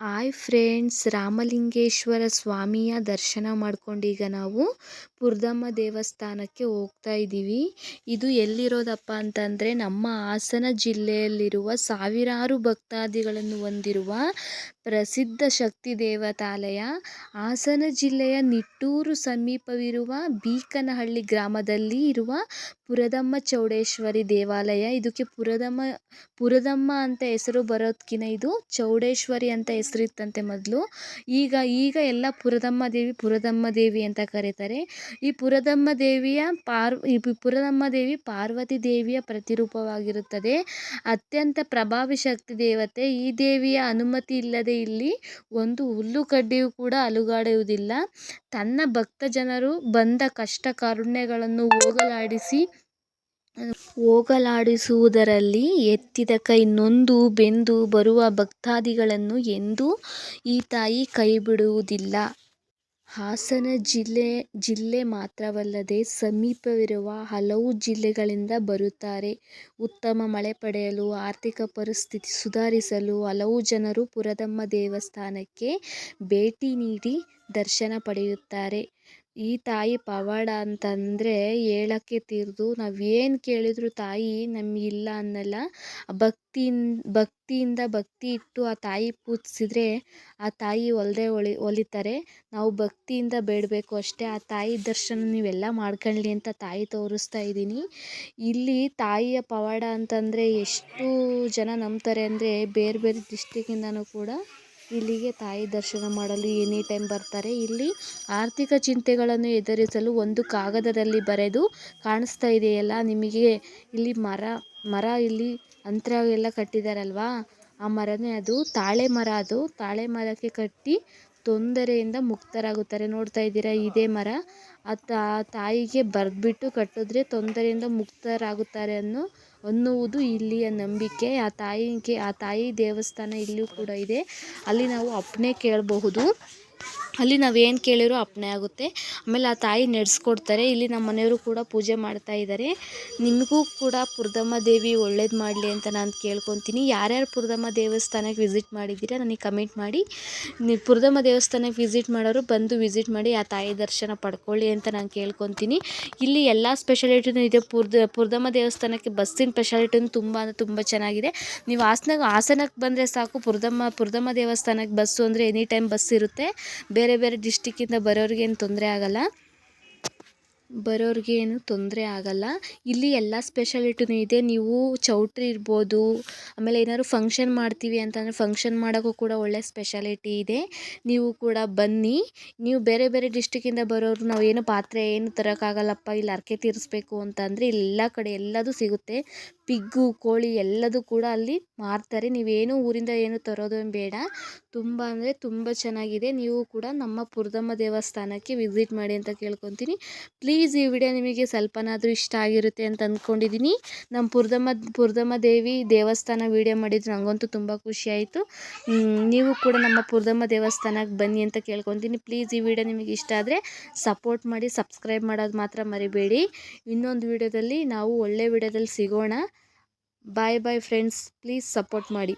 Hi friends, Ramalingeshwara ಸ್ವಾಮಿಯ ದರ್ಶನ ಮಾಡ್ಕೊಂಡು ಈಗ ನಾವು ಪುರ್ದಮ್ಮ ದೇವಸ್ಥಾನಕ್ಕೆ ಹೋಗ್ತಾ ಇದ್ದೀವಿ. ಇದು ಎಲ್ಲಿರೋದಪ್ಪ ಅಂತಂದರೆ, ನಮ್ಮ ಹಾಸನ ಜಿಲ್ಲೆಯಲ್ಲಿರುವ ಸಾವಿರಾರು ಭಕ್ತಾದಿಗಳನ್ನು ಹೊಂದಿರುವ ಪ್ರಸಿದ್ಧ ಶಕ್ತಿ ದೇವತಾಲಯ. ಹಾಸನ ಜಿಲ್ಲೆಯ ನಿಟ್ಟೂರು ಸಮೀಪವಿರುವ ಬೀಕನಹಳ್ಳಿ ಗ್ರಾಮದಲ್ಲಿ ಇರುವ ಪುರದಮ್ಮ ಚೌಡೇಶ್ವರಿ ದೇವಾಲಯ. ಇದಕ್ಕೆ ಪುರದಮ್ಮ ಪುರದಮ್ಮ ಅಂತ ಹೆಸರು ಬರೋದಕ್ಕಿಂತ ಇದು ಚೌಡೇಶ್ವರಿ ಅಂತ ಹೆಸರಿತ್ತಂತೆ ಮೊದಲು. ಈಗ ಈಗ ಎಲ್ಲ ಪುರದಮ್ಮ ದೇವಿ ಪುರದಮ್ಮ ದೇವಿ ಅಂತ ಕರೀತಾರೆ. ಈ ಪುರದಮ್ಮ ದೇವಿಯ ಪಾರ್ ಈ ಪುರದಮ್ಮ ದೇವಿ ಪಾರ್ವತಿ ದೇವಿಯ ಪ್ರತಿರೂಪವಾಗಿರುತ್ತದೆ. ಅತ್ಯಂತ ಪ್ರಭಾವಿ ಶಕ್ತಿ ದೇವತೆ. ಈ ದೇವಿಯ ಅನುಮತಿ ಇಲ್ಲದೆ ಇಲ್ಲಿ ಒಂದು ಹುಲ್ಲು ಕಡ್ಡಿಯು ಕೂಡ ಅಲುಗಾಡುವುದಿಲ್ಲ. ತನ್ನ ಭಕ್ತ ಜನರು ಬಂದ ಕಷ್ಟ ಕಾರುಣ್ಯಗಳನ್ನು ಹೋಗಲಾಡಿಸಿ ಹೋಗಲಾಡಿಸುವುದರಲ್ಲಿ ಎತ್ತಿದ ಕೈ ನೊಂದು ಬೆಂದು ಬರುವ ಭಕ್ತಾದಿಗಳನ್ನು ಎಂದೂ ಈ ತಾಯಿ ಕೈಬಿಡುವುದಿಲ್ಲ. ಹಾಸನ ಜಿಲ್ಲೆ ಜಿಲ್ಲೆ ಮಾತ್ರವಲ್ಲದೆ ಸಮೀಪವಿರುವ ಹಲವು ಜಿಲ್ಲೆಗಳಿಂದ ಬರುತ್ತಾರೆ. ಉತ್ತಮ ಮಳೆ ಪಡೆಯಲು, ಆರ್ಥಿಕ ಪರಿಸ್ಥಿತಿ ಸುಧಾರಿಸಲು ಹಲವು ಜನರು ಪುರದಮ್ಮ ದೇವಸ್ಥಾನಕ್ಕೆ ಭೇಟಿ ನೀಡಿ ದರ್ಶನ ಪಡೆಯುತ್ತಾರೆ. ಈ ತಾಯಿ ಪವಾಡ ಅಂತಂದರೆ ಹೇಳಕ್ಕೆ ತೀರದು ನಾವು ಏನು ಕೇಳಿದರೂ ತಾಯಿ ನಮಗಿಲ್ಲ ಅನ್ನಲ್ಲ. ಭಕ್ತಿಯಿಂದ ಭಕ್ತಿಯಿಂದ ಭಕ್ತಿ ಇಟ್ಟು ಆ ತಾಯಿ ಪೂಜಿಸಿದ್ರೆ ಆ ತಾಯಿ ಒಲಿದೇ ಒಲಿತಾರೆ. ನಾವು ಭಕ್ತಿಯಿಂದ ಬೇಡಬೇಕು ಅಷ್ಟೇ. ಆ ತಾಯಿ ದರ್ಶನ ನೀವೆಲ್ಲ ಮಾಡ್ಕೊಳ್ಳಿ ಅಂತ ತಾಯಿ ತೋರಿಸ್ತಾ ಇದ್ದೀನಿ. ಇಲ್ಲಿ ತಾಯಿಯ ಪವಾಡ ಅಂತಂದರೆ ಎಷ್ಟು ಜನ ನಂಬ್ತಾರೆ ಅಂದರೆ ಬೇರೆ ಬೇರೆ ಡಿಸ್ಟಿಕ್ಕಿಂದನೂ ಕೂಡ ಇಲ್ಲಿಗೆ ತಾಯಿ ದರ್ಶನ ಮಾಡಲು ಎನಿ ಟೈಮ್ ಬರ್ತಾರೆ. ಇಲ್ಲಿ ಆರ್ಥಿಕ ಚಿಂತೆಗಳನ್ನು ಎದುರಿಸಲು ಒಂದು ಕಾಗದದಲ್ಲಿ ಬರೆದು ಕಾಣಿಸ್ತಾ ಇದೆಯಲ್ಲ, ನಿಮಗೆ ಇಲ್ಲಿ ಮರ ಮರ ಇಲ್ಲಿ ಅಂತರ ಎಲ್ಲ ಕಟ್ಟಿದಾರಲ್ವಾ? ಆ ಮರನೇ ಅದು. ತಾಳೆ ಮರ ಅದು. ತಾಳೆ ಮರಕ್ಕೆ ಕಟ್ಟಿ ತೊಂದರೆಯಿಂದ ಮುಕ್ತರಾಗುತ್ತಾರೆ. ನೋಡ್ತಾ ಇದ್ದೀರಾ, ಇದೇ ಮರ. ಆ ತಾಯಿಗೆ ಬರೆದ್ಬಿಟ್ಟು ಕಟ್ಟಿದ್ರೆ ತೊಂದರೆಯಿಂದ ಮುಕ್ತರಾಗುತ್ತಾರೆ ಅನ್ನೋ ಅನ್ನುವುದು ಇಲ್ಲಿಯ ನಂಬಿಕೆ. ಆ ತಾಯಿಗೆ, ಆ ತಾಯಿ ದೇವಸ್ಥಾನ ಇಲ್ಲಿಯೂ ಕೂಡ ಇದೆ. ಅಲ್ಲಿ ನಾವು ಅಪ್ಪಣೆ ಕೇಳಬಹುದು. ಅಲ್ಲಿ ನಾವು ಏನು ಕೇಳಿರೋ ಅಪ್ಪಣೆ ಆಗುತ್ತೆ. ಆಮೇಲೆ ಆ ತಾಯಿ ನಡೆಸ್ಕೊಡ್ತಾರೆ. ಇಲ್ಲಿ ನಮ್ಮ ಮನೆಯವರು ಕೂಡ ಪೂಜೆ ಮಾಡ್ತಾ ಇದ್ದಾರೆ ನಿಮಗೂ ಕೂಡ ಪುರ್ದಮ್ಮ ದೇವಿ ಒಳ್ಳೇದು ಮಾಡಲಿ ಅಂತ ನಾನು ಕೇಳ್ಕೊತೀನಿ. ಯಾರ್ಯಾರು ಪುರ್ದಮ್ಮ ದೇವಸ್ಥಾನಕ್ಕೆ ವಿಸಿಟ್ ಮಾಡಿದ್ದೀರಾ ನನಗೆ ಕಮೆಂಟ್ ಮಾಡಿ. ನೀವು ಪುರ್ದಮ್ಮ ದೇವಸ್ಥಾನಕ್ಕೆ ವಿಸಿಟ್ ಮಾಡೋರು ಬಂದು ವಿಸಿಟ್ ಮಾಡಿ ಆ ತಾಯಿ ದರ್ಶನ ಪಡ್ಕೊಳ್ಳಿ ಅಂತ ನಾನು ಕೇಳ್ಕೊತೀನಿ. ಇಲ್ಲಿ ಎಲ್ಲ ಸ್ಪೆಷಾಲಿಟಿನೂ ಇದೆ. ಪುರ್ದ, ಪುರ್ದಮ್ಮ ದೇವಸ್ಥಾನಕ್ಕೆ ಬಸ್ಸಿನ ಸ್ಪೆಷಾಲಿಟಿನೂ ತುಂಬ ಅಂದರೆ ತುಂಬ ಚೆನ್ನಾಗಿದೆ. ನೀವು ಹಾಸನಾಗ ಹಾಸನಕ್ಕೆ ಬಂದರೆ ಸಾಕು. ಪುರ್ದಮ್ಮ ಪುರ್ದಮ್ಮ ದೇವಸ್ಥಾನಕ್ಕೆ ಬಸ್ಸು ಅಂದರೆ ಎನಿ ಟೈಮ್ ಬಸ್ ಇರುತ್ತೆ. ಬೇರೆ ಬೇರೆ ಬೇರೆ ಡಿಸ್ಟಿಕ್ಕಿಂದ ಬರೋರಿಗೇನು ತೊಂದರೆ ಆಗೋಲ್ಲ. ಬರೋರಿಗೆ ಏನು ತೊಂದರೆ ಆಗಲ್ಲ. ಇಲ್ಲಿ ಎಲ್ಲ ಸ್ಪೆಷಾಲಿಟಿನೂ ಇದೆ. ನೀವು ಚೌಟ್ರಿ ಇರ್ಬೋದು, ಆಮೇಲೆ ಏನಾದ್ರು ಫಂಕ್ಷನ್ ಮಾಡ್ತೀವಿ ಅಂತಂದರೆ ಫಂಕ್ಷನ್ ಮಾಡೋಕ್ಕೂ ಕೂಡ ಒಳ್ಳೆ ಸ್ಪೆಷಾಲಿಟಿ ಇದೆ. ನೀವು ಕೂಡ ಬನ್ನಿ. ನೀವು ಬೇರೆ ಬೇರೆ ಡಿಸ್ಟಿಕ್ಕಿಂದ ಬರೋರು, ನಾವು ಏನು ಪಾತ್ರೆ ಏನು ತರೋಕ್ಕಾಗಲ್ಲಪ್ಪ, ಇಲ್ಲಿ ಹರಕೆ ತೀರಿಸ್ಬೇಕು ಅಂತಂದರೆ ಎಲ್ಲ ಕಡೆ ಎಲ್ಲದೂ ಸಿಗುತ್ತೆ. ಪಿಗ್ಗು, ಕೋಳಿ ಎಲ್ಲದೂ ಕೂಡ ಅಲ್ಲಿ ಮಾರ್ತಾರೆ. ನೀವೇನು ಊರಿಂದ ಏನು ತರೋದು ಬೇಡ. ತುಂಬ ಅಂದರೆ ತುಂಬ ಚೆನ್ನಾಗಿದೆ. ನೀವು ಕೂಡ ನಮ್ಮ ಪುರದಮ್ಮ ದೇವಸ್ಥಾನಕ್ಕೆ ವಿಸಿಟ್ ಮಾಡಿ ಅಂತ ಕೇಳ್ಕೊತೀನಿ. ಪ್ಲೀಸ್ ಈ ವಿಡಿಯೋ ನಿಮಗೆ ಸ್ವಲ್ಪನಾದರೂ ಇಷ್ಟ ಆಗಿರುತ್ತೆ ಅಂತ ಅಂದ್ಕೊಂಡಿದ್ದೀನಿ ನಮ್ಮ ಪುರ್ದಮ್ಮ ಪುರ್ದಮ್ಮ ದೇವಿ ದೇವಸ್ಥಾನ ವಿಡಿಯೋ ಮಾಡಿದ್ರು ನನಗಂತೂ ತುಂಬ ಖುಷಿಯಾಯಿತು ನೀವು ಕೂಡ ನಮ್ಮ ಪುರ್ದಮ್ಮ ದೇವಸ್ಥಾನಕ್ಕೆ ಬನ್ನಿ ಅಂತ ಕೇಳ್ಕೊತೀನಿ. ಪ್ಲೀಸ್ ಈ ವಿಡಿಯೋ ನಿಮಗೆ ಇಷ್ಟ ಆದರೆ ಸಪೋರ್ಟ್ ಮಾಡಿ ಸಬ್ಸ್ಕ್ರೈಬ್ ಮಾಡೋದು ಮಾತ್ರ ಮರಿಬೇಡಿ. ಇನ್ನೊಂದು ವಿಡಿಯೋದಲ್ಲಿ ನಾವು ಒಳ್ಳೆ ವಿಡಿಯೋದಲ್ಲಿ ಸಿಗೋಣ. Bye bye friends please support ಮಾಡಿ.